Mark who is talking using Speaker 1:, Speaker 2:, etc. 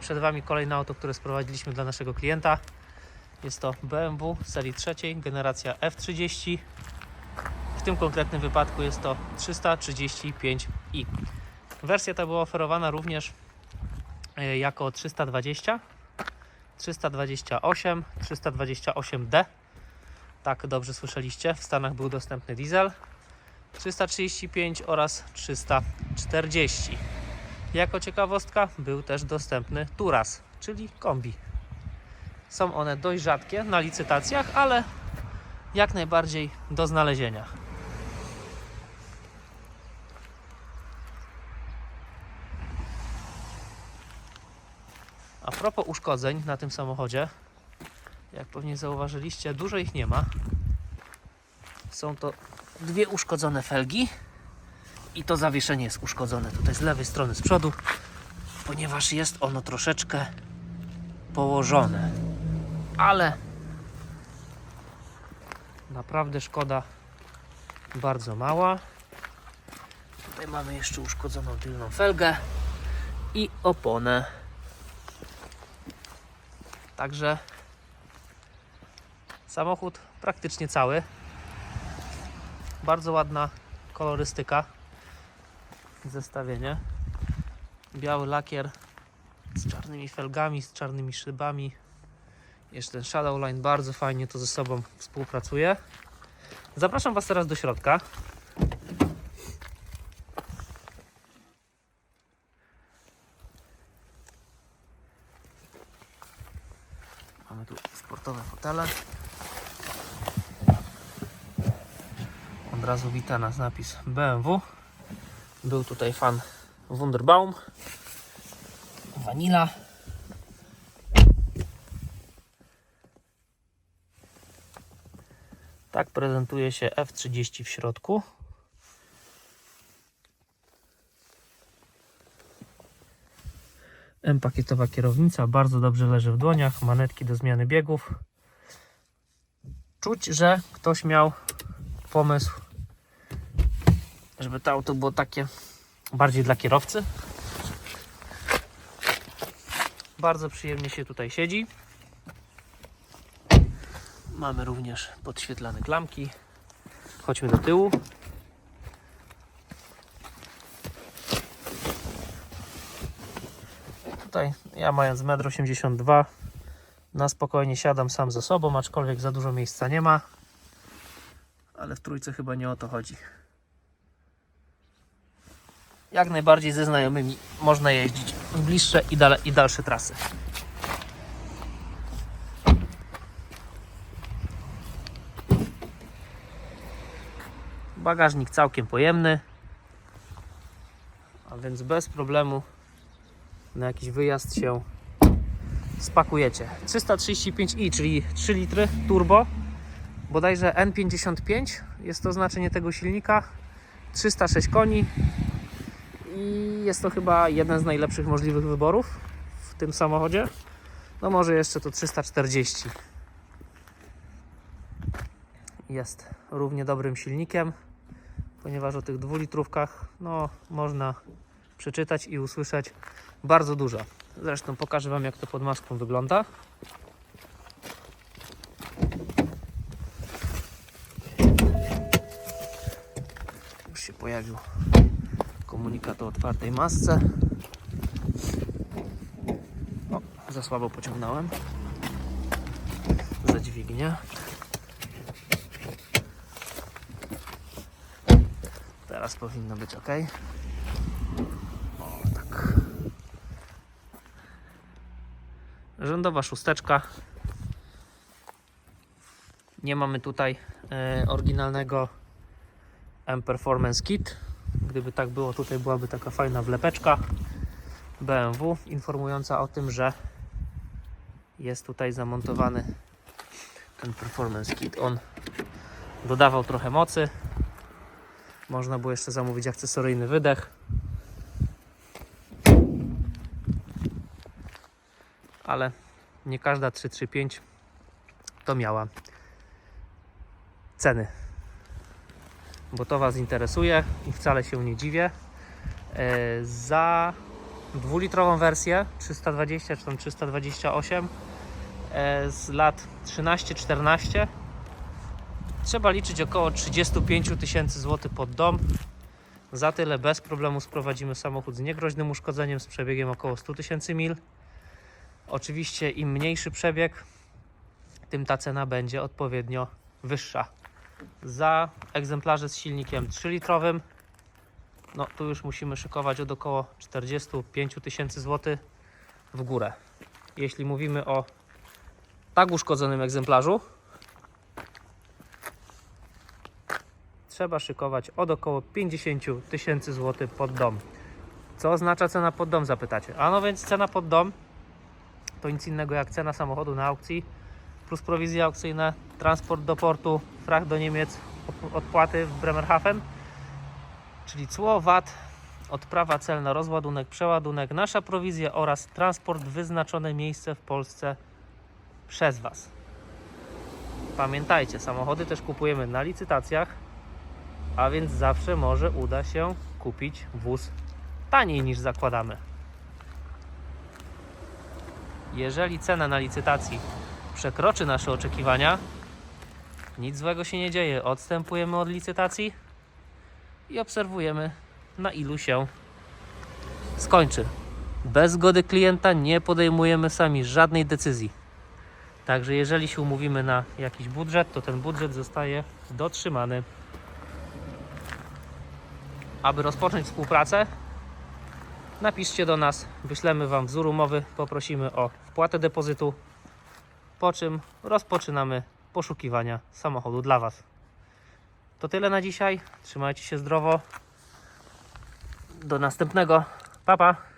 Speaker 1: Przed Wami kolejne auto, które sprowadziliśmy dla naszego klienta. Jest to BMW serii trzeciej, generacja F30. W tym konkretnym wypadku jest to 335i. Wersja ta była oferowana również e, jako 320, 328, 328D. Tak dobrze słyszeliście, w Stanach był dostępny diesel. 335 oraz 340. Jako ciekawostka był też dostępny Turas, czyli kombi. Są one dość rzadkie na licytacjach, ale jak najbardziej do znalezienia. A propos uszkodzeń na tym samochodzie, jak pewnie zauważyliście, dużo ich nie ma. Są to dwie uszkodzone felgi i to zawieszenie jest uszkodzone tutaj z lewej strony z przodu, ponieważ jest ono troszeczkę położone. Ale naprawdę szkoda bardzo mała. Tutaj mamy jeszcze uszkodzoną tylną felgę i oponę. Także samochód praktycznie cały. Bardzo ładna kolorystyka. Zestawienie. Biały lakier z czarnymi felgami, z czarnymi szybami. Jeszcze ten Shadow Line bardzo fajnie to ze sobą współpracuje. Zapraszam Was teraz do środka. Mamy tu sportowe fotele. Od razu wita nas napis BMW. Był tutaj fan Wunderbaum. Vanilla. Tak prezentuje się F30 w środku. M-pakietowa kierownica, bardzo dobrze leży w dłoniach, manetki do zmiany biegów. Czuć, że ktoś miał pomysł, żeby to auto było takie bardziej dla kierowcy. Bardzo przyjemnie się tutaj siedzi. Mamy również podświetlane klamki. Chodźmy do tyłu. Tutaj ja mając 1,82 m na spokojnie siadam sam ze sobą, aczkolwiek za dużo miejsca nie ma. Ale w trójce chyba nie o to chodzi. Jak najbardziej ze znajomymi można jeździć w bliższe i, dale, i dalsze trasy. Bagażnik całkiem pojemny, a więc bez problemu na jakiś wyjazd się spakujecie. 335i, czyli 3 litry turbo, bodajże N55 jest to znaczenie tego silnika, 306 koni i jest to chyba jeden z najlepszych możliwych wyborów w tym samochodzie. No może jeszcze to 340 jest równie dobrym silnikiem, ponieważ o tych dwulitrówkach no, można przeczytać i usłyszeć bardzo dużo. Zresztą pokażę Wam jak to pod maską wygląda. Już się pojawił komunikat o otwartej masce. O, za słabo pociągnąłem. Za dźwignię. Teraz powinno być ok. O, tak. Rzędowa szósteczka. Nie mamy tutaj e, oryginalnego M Performance Kit. Gdyby tak było, tutaj byłaby taka fajna wlepeczka BMW informująca o tym, że jest tutaj zamontowany ten Performance Kit. On dodawał trochę mocy. Można było jeszcze zamówić akcesoryjny wydech. Ale nie każda 335 to miała ceny bo to Was interesuje i wcale się nie dziwię. E, Za dwulitrową wersję 320 czy tam 328 e, z lat 13-14 trzeba liczyć około 35 000 tysięcy złotych pod dom. Za tyle bez problemu sprowadzimy samochód z niegroźnym uszkodzeniem z przebiegiem około 100 tysięcy mil. Oczywiście im mniejszy przebieg, tym ta cena będzie odpowiednio wyższa. Za egzemplarze z silnikiem 3-litrowym, no tu już musimy szykować od około 45 000 tysięcy złotych w górę. Jeśli mówimy o tak uszkodzonym egzemplarzu, trzeba szykować od około 50 000 tysięcy złotych pod dom. Co oznacza cena pod dom, zapytacie? A no więc cena pod dom to nic innego jak cena samochodu na aukcji plus prowizje aukcyjne, transport do portu, do Niemiec, odpłaty w Bremerhaven, czyli cło, VAT, odprawa celna, rozładunek, przeładunek, nasza prowizja oraz transport wyznaczone miejsce w Polsce przez Was. Pamiętajcie, samochody też kupujemy na licytacjach, a więc zawsze może uda się kupić wóz taniej niż zakładamy. Jeżeli cena na licytacji przekroczy nasze oczekiwania, nic złego się nie dzieje. Odstępujemy od licytacji i obserwujemy, na ilu się skończy. Bez zgody klienta nie podejmujemy sami żadnej decyzji. Także jeżeli się umówimy na jakiś budżet, to ten budżet zostaje dotrzymany. Aby rozpocząć współpracę, napiszcie do nas, wyślemy Wam wzór umowy, poprosimy o wpłatę depozytu, po czym rozpoczynamy poszukiwania samochodu dla Was. To tyle na dzisiaj. Trzymajcie się zdrowo. Do następnego. Pa, pa.